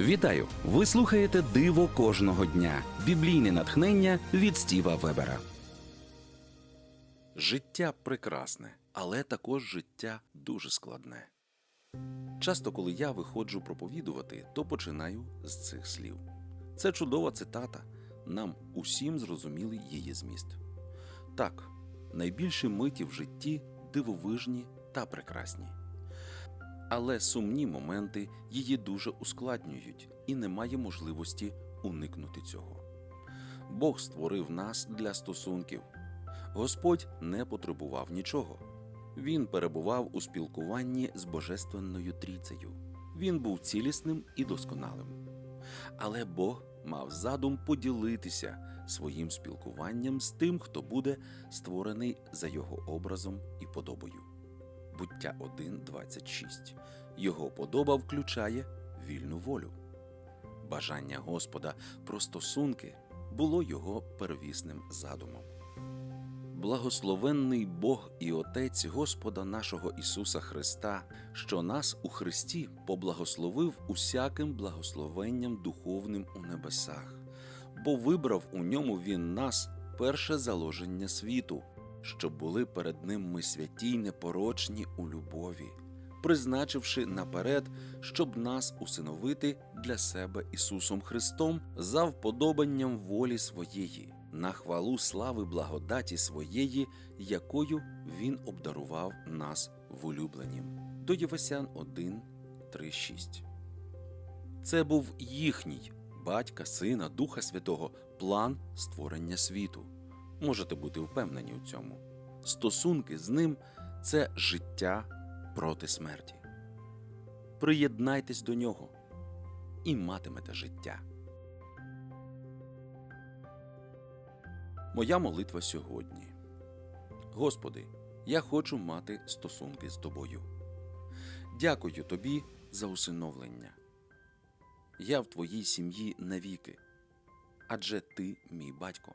Вітаю! Ви слухаєте Диво кожного дня. Біблійне натхнення від Стіва Вебера. Життя прекрасне, але також життя дуже складне. Часто, коли я виходжу проповідувати, то починаю з цих слів. Це чудова цитата. Нам усім зрозумілий її зміст. Так, найбільші миті в житті дивовижні та прекрасні. Але сумні моменти її дуже ускладнюють і немає можливості уникнути цього. Бог створив нас для стосунків. Господь не потребував нічого. Він перебував у спілкуванні з Божественною трійцею. Він був цілісним і досконалим. Але Бог мав задум поділитися своїм спілкуванням з тим, хто буде створений за його образом і подобою. Буття 1.26. Його подоба включає вільну волю. Бажання Господа про стосунки було його первісним задумом. Благословенний Бог і Отець Господа нашого Ісуса Христа, що нас у Христі поблагословив усяким благословенням духовним у небесах, бо вибрав у ньому Він нас перше заложення світу, щоб були перед Ним ми святі й непорочні у любові, призначивши наперед, щоб нас усиновити для себе Ісусом Христом за вподобанням волі своєї, на хвалу слави благодаті своєї, якою Він обдарував нас в улюбленім. До Євесян 1, 3, 6. Це був їхній батька, сина, Духа Святого план створення світу. Можете бути впевнені у цьому. Стосунки з ним це життя проти смерті. Приєднайтесь до нього і матимете життя. Моя молитва сьогодні. Господи, я хочу мати стосунки з тобою. Дякую тобі за усиновлення. Я в твоїй сім'ї навіки, адже ти мій батько.